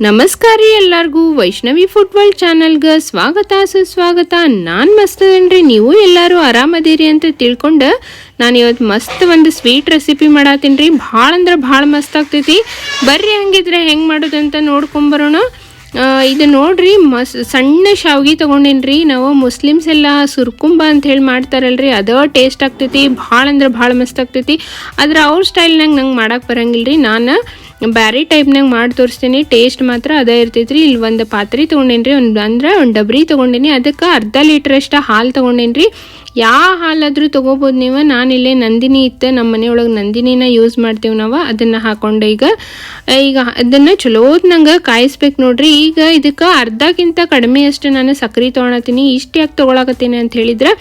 ನಮಸ್ಕಾರ ಎಲ್ಲರಿಗೂ. ವೈಷ್ಣವಿ ಫುಟ್ಬಾಲ್ ಚಾನಲ್ಗೆ ಸ್ವಾಗತ, ಸುಸ್ವಾಗತ. ನಾನು ಮಸ್ತ್ ಅದೇನ್ರಿ ನೀವು ಎಲ್ಲರೂ ಆರಾಮದೀರಿ ಅಂತ ತಿಳ್ಕೊಂಡು ನಾನು ಇವತ್ತು ಮಸ್ತ್ ಒಂದು ಸ್ವೀಟ್ ರೆಸಿಪಿ ಮಾಡತ್ತೀನಿ ರೀ ಭಾಳ ಅಂದ್ರೆ ಭಾಳ ಮಸ್ತ್ ಆಗ್ತೈತಿ. ಬರ್ರಿ ಹಂಗಿದ್ರೆ ಹೆಂಗೆ ಮಾಡೋದಂತ ನೋಡ್ಕೊಂಬರೋಣ ಇದು ನೋಡ್ರಿ, ಮಸ್, ಸಣ್ಣ ಶಾವ್ಗಿ ತೊಗೊಂಡೇನ್ರಿ, ನಾವು ಮುಸ್ಲಿಮ್ಸ್ ಎಲ್ಲ ಸುರ್ಕುಂಬ ಅಂತ ಹೇಳಿ ಮಾಡ್ತಾರಲ್ರಿ, ಅದ ಟೇಸ್ಟ್ ಆಗ್ತೈತಿ, ಭಾಳ ಅಂದ್ರೆ ಭಾಳ ಮಸ್ತ್ ಆಗ್ತೈತಿ. ಆದ್ರೆ ಅವ್ರ ಸ್ಟೈಲ್ನಾಗ ನಂಗೆ ಮಾಡಕ್ಕೆ ಬರಂಗಿಲ್ರಿ, ನಾನು ಬ್ಯಾರೆ ಟೈಪ್ನಾಗ ಮಾಡಿ ತೋರಿಸ್ತೀನಿ ಟೇಸ್ಟ್ ಮಾತ್ರ ಅದೇ ಇರ್ತೈತ್ರಿ. ಇಲ್ಲಿ ಒಂದು ಪಾತ್ರೆ ತೊಗೊಂಡೇನ್ರಿ, ಒಂದು ಅಂದ್ರೆ ಒಂದು ಡಬ್ರಿ ತೊಗೊಂಡೇನಿ, ಅದಕ್ಕೆ ಅರ್ಧ ಲೀಟ್ರಷ್ಟು ಹಾಲು ತೊಗೊಂಡೇನ್ರಿ. ಯಾವ ಹಾಲಾದರೂ ತೊಗೋಬೋದು ನೀವು. ನಾನಿಲ್ಲೇ ನಂದಿನಿ ಇತ್ತು, ನಮ್ಮ ಮನೆಯೊಳಗೆ ನಂದಿನಿನ ಯೂಸ್ ಮಾಡ್ತೀವಿ ನಾವು. ಅದನ್ನು ಹಾಕೊಂಡೆ ಈಗ. ಈಗ ಅದನ್ನು ಚಲೋದ್ನಂಗೆ ಕಾಯಿಸ್ಬೇಕು ನೋಡ್ರಿ. ಈಗ ಇದಕ್ಕೆ ಅರ್ಧಕ್ಕಿಂತ ಕಡಿಮೆ ಅಷ್ಟು ನಾನು ಸಕ್ರೆ ತೊಗೊಳತ್ತೀನಿ. ಇಷ್ಟು ಯಾಕೆ ತೊಗೊಳಕತ್ತೀನಿ ಅಂತ ಹೇಳಿದ್ರೆ,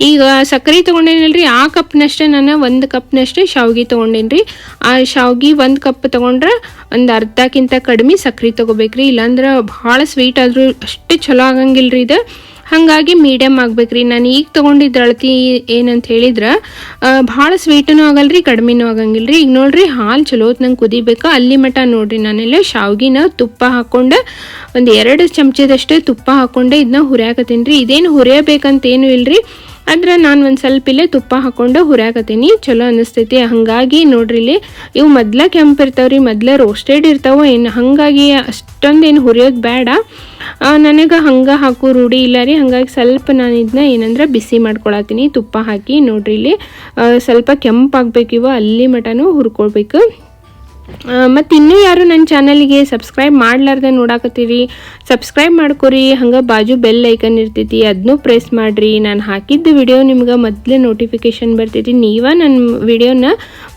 ಈಗ ಸಕ್ರೆ ತೊಗೊಂಡೇನಲ್ರಿ? ಆ ಕಪ್ನಷ್ಟೇ ನಾನು ಒಂದು ಕಪ್ನಷ್ಟೇ ಶಾವ್ಗೆ ತೊಗೊಂಡೇನ್ರಿ. ಆ ಶಾವ್ಗೆ ಒಂದು ಕಪ್ ತೊಗೊಂಡ್ರೆ ಒಂದು ಅರ್ಧಕ್ಕಿಂತ ಕಡಿಮೆ ಸಕ್ರೆ ತೊಗೋಬೇಕ್ರಿ. ಇಲ್ಲಾಂದ್ರೆ ಭಾಳ ಸ್ವೀಟ್ ಆದರೂ ಅಷ್ಟು ಚಲೋ ಆಗಂಗಿಲ್ರಿ ಇದು. ಹಾಗಾಗಿ ಮೀಡಿಯಮ್ ಆಗ್ಬೇಕ್ರಿ. ನಾನು ಈಗ ತೊಗೊಂಡಿದ್ದ ಅಳತಿ ಏನಂತ ಹೇಳಿದ್ರೆ ಭಾಳ ಸ್ವೀಟೂ ಆಗಲ್ರಿ, ಕಡಿಮೆನೂ ಆಗಂಗಿಲ್ರಿ. ಈಗ ನೋಡ್ರಿ, ಹಾಲು ಚಲೋ ನಂಗೆ ಕುದಿಬೇಕು. ಅಲ್ಲಿ ಮಟ ನೋಡ್ರಿ ನಾನೆಲ್ಲ ಶಾವ್ಗಿನ ತುಪ್ಪ ಹಾಕ್ಕೊಂಡು ಒಂದು ಎರಡು ಚಮಚದಷ್ಟು ತುಪ್ಪ ಹಾಕ್ಕೊಂಡೆ ಇದನ್ನ ಹುರಿಯಾಕತ್ತೀನಿ ರೀ. ಇದೇನು ಹುರಿಯಬೇಕಂತೇನು ಇಲ್ರಿ. ಆದ್ರೆ ನಾನು ಒಂದು ಸ್ವಲ್ಪ ಇಲ್ಲೇ ತುಪ್ಪ ಹಾಕೊಂಡು ಹುರಾಕತ್ತೀನಿ ಚಲೋ ಅನಿಸ್ತೈತಿ. ಹಾಗಾಗಿ ನೋಡ್ರಿ ಇಲ್ಲಿ ಇವು ಮೊದ್ಲ ಕೆಂಪು ಇರ್ತಾವ್ರಿ, ಮೊದ್ಲ ರೋಸ್ಟೆಡ್ ಇರ್ತಾವ. ಏನು ಹಾಗಾಗಿ ಅಷ್ಟೊಂದೇನು ಹುರಿಯೋದು ಬೇಡ ನನಗೆ ಹಂಗೆ ಹಾಕು, ರೂಢಿ ಇಲ್ಲ ರೀ. ಹಾಗಾಗಿ ಸ್ವಲ್ಪ ನಾನು ಇದನ್ನ ಏನಂದ್ರೆ ಬಿಸಿ ಮಾಡ್ಕೊಳತ್ತೀನಿ ತುಪ್ಪ ಹಾಕಿ ನೋಡ್ರಿ ಇಲ್ಲಿ ಸ್ವಲ್ಪ ಕೆಂಪಾಗ್ಬೇಕು ಇವ ಅಲ್ಲಿ ಮಟನೂ ಹುರ್ಕೊಳ್ಬೇಕು. ಮತ್ತು ಇನ್ನೂ ಯಾರು ನನ್ನ ಚಾನಲ್ಗೆ ಸಬ್ಸ್ಕ್ರೈಬ್ ಮಾಡ್ಲಾರ್ದೆ ನೋಡಾಕತ್ತೀರಿ. ಸಬ್ಸ್ಕ್ರೈಬ್ ಮಾಡ್ಕೊರಿ, ಹಂಗೆ ಬಾಜು ಬೆಲ್ ಐಕನ್ ಇರ್ತೈತಿ ಅದನ್ನೂ ಪ್ರೆಸ್ ಮಾಡಿರಿ. ನಾನು ಹಾಕಿದ್ದ ವಿಡಿಯೋ ನಿಮ್ಗೆ ಮೊದಲೇ ನೋಟಿಫಿಕೇಶನ್ ಬರ್ತೈತಿ, ನೀವೇ ನನ್ನ ವಿಡಿಯೋನ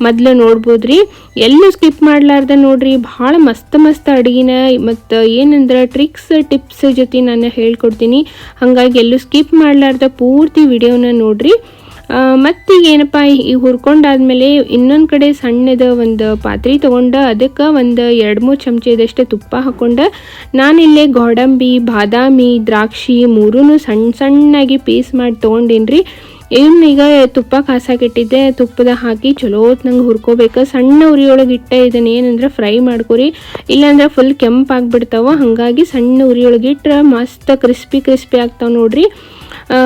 ಮೊದಲು ನೋಡ್ಬೋದ್ರಿ. ಎಲ್ಲೂ ಸ್ಕಿಪ್ ಮಾಡ್ಲಾರ್ದೆ ನೋಡ್ರಿ, ಭಾಳ ಮಸ್ತ್ ಮಸ್ತ್ ಅಡುಗೆನ, ಮತ್ತು ಏನಂದ್ರೆ ಟ್ರಿಕ್ಸ್ ಟಿಪ್ಸ್ ಜೊತೆ ನಾನು ಹೇಳ್ಕೊಡ್ತೀನಿ. ಹಾಗಾಗಿ ಎಲ್ಲೂ ಸ್ಕಿಪ್ ಮಾಡ್ಲಾರ್ದೆ ಪೂರ್ತಿ ವಿಡಿಯೋನ ನೋಡ್ರಿ. ಮತ್ತೀಗ ಏನಪ್ಪ, ಈ ಹುರ್ಕೊಂಡಾದ್ಮೇಲೆ ಇನ್ನೊಂದು ಕಡೆ ಸಣ್ಣದ ಒಂದು ಪಾತ್ರೆ ತೊಗೊಂಡು, ಅದಕ್ಕೆ ಒಂದು ಎರಡು ಮೂರು ಚಮಚದಷ್ಟು ತುಪ್ಪ ಹಾಕ್ಕೊಂಡು ನಾನಿಲ್ಲೇ ಗೋಡಂಬಿ, ಬಾದಾಮಿ, ದ್ರಾಕ್ಷಿ ಮೂರೂ ಸಣ್ಣ ಸಣ್ಣಾಗಿ ಪೀಸ್ ಮಾಡಿ ತೊಗೊಂಡೇನ್ರಿ. ಇವನ್ನ ಈಗ ತುಪ್ಪ ಕಾಸಾಕಿಟ್ಟಿದ್ದೆ ತುಪ್ಪದ ಹಾಕಿ ಚಲೋ ನಂಗೆ ಹುರ್ಕೋಬೇಕು. ಸಣ್ಣ ಉರಿಯೊಳಗೆ ಇಟ್ಟೆ ಇದನ್ನ ಏನಂದ್ರೆ ಫ್ರೈ ಮಾಡ್ಕೊರಿ. ಇಲ್ಲಾಂದ್ರೆ ಫುಲ್ ಕೆಂಪಾಗ್ಬಿಡ್ತಾವ ಹಾಗಾಗಿ ಸಣ್ಣ ಉರಿಯೊಳಗೆ ಇಟ್ರ ಮಸ್ತ್ ಕ್ರಿಸ್ಪಿ ಕ್ರಿಸ್ಪಿ ಆಗ್ತಾವ ನೋಡ್ರಿ.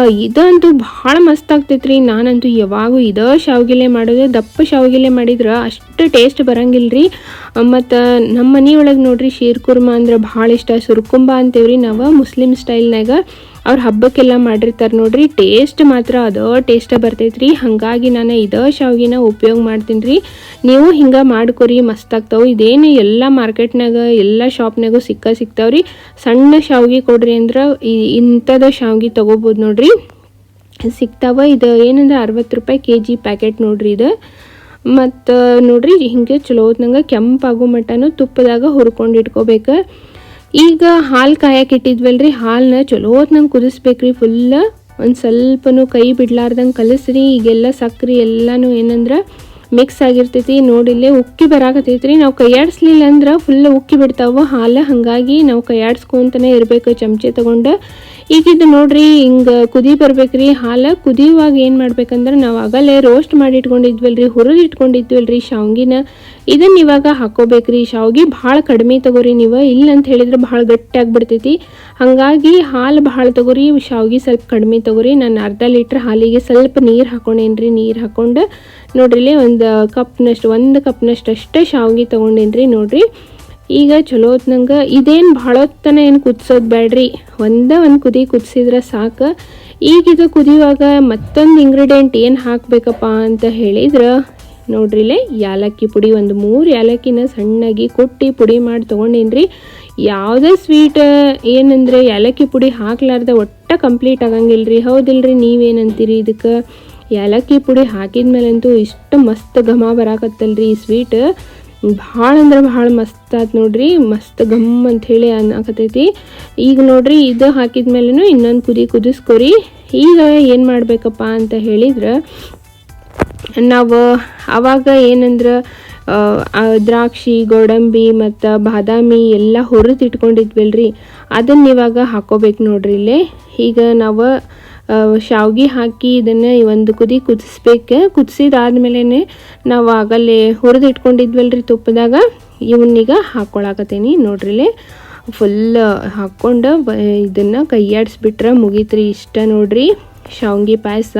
ಇದಂತೂ ಭಾಳ ಮಸ್ತ್ ಆಗ್ತೈತ್ರಿ. ನಾನಂತೂ ಯಾವಾಗೂ ಇದೇ ಶಾವಿಗೆಲೆ ಮಾಡೋದು, ದಪ್ಪ ಶಾವಿಗೆಲೆ ಮಾಡಿದ್ರೆ ಅಷ್ಟು ಟೇಸ್ಟ್ ಬರಂಗಿಲ್ರಿ. ಮತ್ತು ನಮ್ಮ ಮನೆಯೊಳಗೆ ನೋಡ್ರಿ ಶೀರ್ ಕುರ್ಮಾ ಅಂದ್ರೆ ಭಾಳ ಇಷ್ಟ. ಸುರ್ಕುಂಬ ಅಂತೇವ್ರಿ ನಾವು ಮುಸ್ಲಿಮ್ ಸ್ಟೈಲ್ನಾಗ ಅವ್ರ ಹಬ್ಬಕ್ಕೆಲ್ಲ ಮಾಡಿರ್ತಾರೆ ನೋಡ್ರಿ. ಟೇಸ್ಟ್ ಮಾತ್ರ ಅದೇ ಟೇಸ್ಟ್ ಬರ್ತೈತ್ರಿ. ಹಾಗಾಗಿ ನಾನು ಇದೇ ಶಾವಿಗೆನ ಉಪಯೋಗ ಮಾಡ್ತೀನಿ ರೀ ನೀವು ಹಿಂಗೆ ಮಾಡ್ಕೊರಿ, ಮಸ್ತ್ ಆಗ್ತಾವೆ. ಇದೇನು ಎಲ್ಲ ಮಾರ್ಕೆಟ್ನಾಗ ಎಲ್ಲ ಶಾಪ್ನಾಗೂ ಸಿಕ್ಕ ಸಿಗ್ತಾವ್ರಿ ಸಣ್ಣ ಶಾವಿಗೆ ಕೊಡ್ರಿ ಅಂದ್ರೆ ಇಂಥದ ಶಾವಿಗೆ ತೊಗೋಬೋದು ನೋಡ್ರಿ. ಸಿಗ್ತಾವ ಇದು ಏನಂದ್ರೆ ಅರವತ್ತು ರೂಪಾಯಿ ಕೆ ಜಿ ಪ್ಯಾಕೆಟ್ ನೋಡ್ರಿ ಇದು. ಮತ್ತು ನೋಡ್ರಿ, ಹಿಂಗೆ ಚಲೋ ಹೊತ್ನಂಗೆ ಕೆಂಪಾಗೋ ಮಟ್ಟನೂ ತುಪ್ಪದಾಗ ಹುರ್ಕೊಂಡು ಇಟ್ಕೋಬೇಕು. ಈಗ ಹಾಲು ಕಾಯಕ್ಕೆ ಇಟ್ಟಿದ್ವಲ್ರಿ? ಹಾಲನ್ನ ಚಲೋತ್ನಂಗೆ ಕುದಿಸ್ಬೇಕ್ರಿ ಫುಲ್ಲ ಒಂದು ಸ್ವಲ್ಪನೂ ಕೈ ಬಿಡ್ಲಾರ್ದಂಗೆ ಕಲಸ್ರಿ. ಈಗೆಲ್ಲ ಸಕ್ರೆ ಎಲ್ಲನೂ ಏನಂದ್ರೆ ಮಿಕ್ಸ್ ಆಗಿರ್ತೈತಿ. ನೋಡಿಲ್ಲೇ ಉಕ್ಕಿ ಬರಾಕತ್ತೈತ್ರಿ. ನಾವು ಕೈಯಾಡಿಸ್ಲಿಲ್ಲ ಅಂದ್ರೆ ಫುಲ್ ಉಕ್ಕಿ ಬಿಡ್ತಾವ. ಹಾಲು ಹಾಗಾಗಿ ನಾವು ಕೈಯಾಡಿಸ್ಕೊಂತನೇ ಇರಬೇಕು. ಚಮಚೆ ತಗೊಂಡು ಈಗ ಇದು ನೋಡ್ರಿ, ಹಿಂಗ ಕುದಿ ಬರ್ಬೇಕ್ರಿ. ಹಾಲು ಕುದಿಯುವಾಗ ಏನು ಮಾಡ್ಬೇಕಂದ್ರೆ, ನಾವು ಆಗಲೇ ರೋಸ್ಟ್ ಮಾಡಿ ಇಟ್ಕೊಂಡಿದ್ವಲ್ರಿ, ಹುರಿದು ಇಟ್ಕೊಂಡಿದ್ವಲ್ರಿ ಶಾವ್ಗಿನ. ಇದನ್ನ ಇವಾಗ ಹಾಕೋಬೇಕ್ರಿ. ಶಾವ್ಗಿ ಭಾಳ ಕಡಿಮೆ ತಗೋರಿ ನೀವು. ಇಲ್ಲ ಅಂತ ಹೇಳಿದ್ರೆ ಭಾಳ ಗಟ್ಟಿ ಆಗ್ಬಿಡ್ತೈತಿ ಹಾಗಾಗಿ ಹಾಲು ಭಾಳ ತಗೋರಿ, ಶಾವ್ಗಿ ಸ್ವಲ್ಪ ಕಡಿಮೆ ತಗೋರಿ. ನಾನು ಅರ್ಧ ಲೀಟ್ರ್ ಹಾಲಿಗೆ ಸ್ವಲ್ಪ ನೀರು ಹಾಕೊಂಡೇನ್ರಿ ನೀರು ಹಾಕೊಂಡು ನೋಡ್ರಿ ಒಂದು ಕಪ್ನಷ್ಟು ಒಂದು ಕಪ್ನಷ್ಟು ಅಷ್ಟೇ ಶಾವ್ಗಿ ತೊಗೊಂಡೇನ್ರಿ ನೋಡ್ರಿ. ಈಗ ಚಲೋ ಹೊತ್ನಂಗೆ ಇದೇನು ಭಾಳ ಹೊತ್ತನ ಏನು ಕುದಿಸೋದು ಬೇಡ್ರಿ ಒಂದೇ ಒಂದು ಕುದಿ ಕುದಿಸಿದ್ರೆ ಸಾಕು. ಈಗ ಇದು ಕುದಿಯುವಾಗ ಮತ್ತೊಂದು ಇಂಗ್ರೀಡಿಯೆಂಟ್ ಏನು ಹಾಕಬೇಕಪ್ಪ ಅಂತ ಹೇಳಿದ್ರೆ, ನೋಡ್ರಿಲೆ, ಯಾಲಕ್ಕಿ ಪುಡಿ ಒಂದು ಮೂರು ಯಾಲಕ್ಕಿನ ಸಣ್ಣಾಗಿ ಕುಟ್ಟಿ ಪುಡಿ ಮಾಡಿ ತೊಗೊಂಡಿನ್ರಿ. ಯಾವುದೇ ಸ್ವೀಟ್ ಏನಂದರೆ ಯಾಲಕ್ಕಿ ಪುಡಿ ಹಾಕ್ಲಾರ್ದೆ ಒಟ್ಟ ಕಂಪ್ಲೀಟ್ ಆಗಂಗಿಲ್ರಿ. ಹೌದಿಲ್ರಿ ನೀವೇನಂತೀರಿ ಇದಕ್ಕೆ? ಯಾಲಕ್ಕಿ ಪುಡಿ ಹಾಕಿದ ಮೇಲಂತೂ ಇಷ್ಟು ಮಸ್ತ್ ಘಮ ಬರಾಕತ್ತಲ್ರಿ ಈ ಸ್ವೀಟ್. ಭಾಳ ಅಂದ್ರೆ ಭಾಳ ಮಸ್ತ್ ಆತ್ ನೋಡ್ರಿ, ಮಸ್ತ್ ಗಮ್ ಅಂತ ಹೇಳಿ ಅನ್ನಕತೈತಿ. ಈಗ ನೋಡ್ರಿ ಇದು ಹಾಕಿದ್ಮೇಲೆ ಇನ್ನೊಂದು ಕುದಿ ಕುದಿಸ್ಕೊರಿ. ಈಗ ಏನು ಮಾಡಬೇಕಪ್ಪ ಅಂತ ಹೇಳಿದ್ರೆ, ನಾವು ಅವಾಗ ಏನಂದ್ರೆ ದ್ರಾಕ್ಷಿ, ಗೋಡಂಬಿ ಮತ್ತು ಬಾದಾಮಿ ಎಲ್ಲ ಹುರಿದು ಇಟ್ಕೊಂಡಿದ್ವಲ್ರಿ. ಅದನ್ನ ಇವಾಗ ಹಾಕೋಬೇಕು ನೋಡ್ರಿ ಇಲ್ಲೇ. ಈಗ ನಾವು ಶಾವ್ಗೆ ಹಾಕಿ ಇದನ್ನು ಒಂದು ಕುದಿ ಕುದಿಸ್ಬೇಕು. ಕುದಿಸಿದಾದ್ಮೇಲೆ ನಾವು ಆಗಲ್ಲೇ ಹುರಿದು ಇಟ್ಕೊಂಡಿದ್ವಲ್ರಿ ತುಪ್ಪದಾಗ. ಇವನ್ನೀಗ ಹಾಕ್ಕೊಳಕತ್ತೀನಿ ನೋಡ್ರಿಲೆ. ಫುಲ್ ಹಾಕ್ಕೊಂಡು ಇದನ್ನು ಕೈಯಾಡಿಸ್ಬಿಟ್ರೆ ಮುಗೀತ್ರಿ ಇಷ್ಟ ನೋಡ್ರಿ. ಶಾವ್ಗೆ ಪಾಯಸ.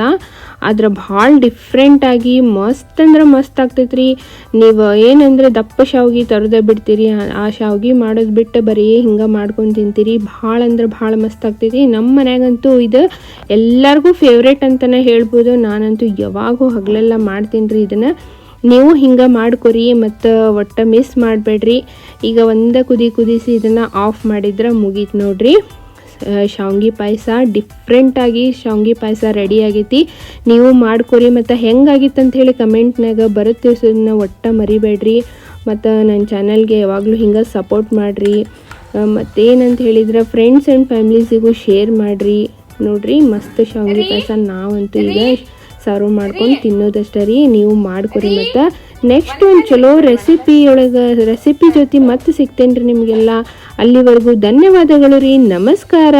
ಆದ್ರೆ ಭಾಳ ಡಿಫ್ರೆಂಟಾಗಿ ಮಸ್ತ್ ಅಂದ್ರೆ ಮಸ್ತ್ ಆಗ್ತೈತ್ರಿ. ನೀವು ಏನಂದ್ರೆ ದಪ್ಪ ಶಾವ್ಗೆ ತರದೇ ಬಿಡ್ತೀರಿ, ಆ- ಶಾವ್ಗಿ ಮಾಡೋದು ಬಿಟ್ಟು ಬರೀ ಹಿಂಗೆ ಮಾಡ್ಕೊಂಡು ತಿಂತೀರಿ. ಭಾಳ ಅಂದ್ರೆ ಭಾಳ ಮಸ್ತ್ ಆಗ್ತೈತಿ. ನಮ್ಮ ಮನ್ಯಾಗಂತೂ ಇದು ಎಲ್ಲರಿಗೂ ಫೇವ್ರೇಟ್ ಅಂತಲೇ ಹೇಳ್ಬೋದು. ನಾನಂತೂ ಯಾವಾಗೂ ಹಗಲೆಲ್ಲ ಮಾಡ್ತೀನಿ ರೀ ಇದನ್ನು. ನೀವು ಹಿಂಗೆ ಮಾಡ್ಕೊರಿ ಮತ್ತು ಒಟ್ಟು ಮಿಸ್ ಮಾಡಬೇಡ್ರಿ. ಈಗ ಒಂದೇ ಕುದಿ ಕುದಿಸಿ ಇದನ್ನು ಆಫ್ ಮಾಡಿದ್ರೆ ಮುಗೀತು ನೋಡ್ರಿ. ಶಾವ್ಗೆ ಪಾಯಸ ಡಿಫ್ರೆಂಟಾಗಿ ಶಾವ್ಗಿ ಪಾಯಸ ರೆಡಿ ಆಗೈತಿ. ನೀವು ಮಾಡ್ಕೊರಿ ಮತ್ತು ಹೆಂಗಾಗಿತ್ತು ಅಂತ ಹೇಳಿ ಕಮೆಂಟ್ನಾಗ ಬರುತ್ತೆ ತಿಳ್ಸೋದನ್ನ ಒಟ್ಟ ಮರಿಬೇಡ್ರಿ. ಮತ್ತು ನನ್ನ ಚಾನಲ್ಗೆ ಯಾವಾಗಲೂ ಹಿಂಗೆ ಸಪೋರ್ಟ್ ಮಾಡಿರಿ. ಮತ್ತೇನಂತ ಹೇಳಿದ್ರೆ ಫ್ರೆಂಡ್ಸ್ ಆ್ಯಂಡ್ ಫ್ಯಾಮಿಲೀಸಿಗೂ ಶೇರ್ ಮಾಡಿರಿ. ನೋಡ್ರಿ ಮಸ್ತ್ ಶಾವ್ಗಿ ಪಾಯಸ ನಾವಂತೂ ಈಗ ಸರ್ವ್ ಮಾಡ್ಕೊಂಡು ತಿನ್ನೋದಷ್ಟೇ ರೀ ನೀವು ಮಾಡ್ಕೊರಿ ಮತ್ತು. ನೆಕ್ಸ್ಟ್ ಒಂದು ಚಲೋ ರೆಸಿಪಿ ಒಳಗೆ ರೆಸಿಪಿ ಜೊತೆ ಮತ್ತೆ ಸಿಗ್ತೇನೆ ರೀ ನಿಮಗೆಲ್ಲ. ಅಲ್ಲಿವರೆಗೂ ಧನ್ಯವಾದಗಳು ರೀ ನಮಸ್ಕಾರ.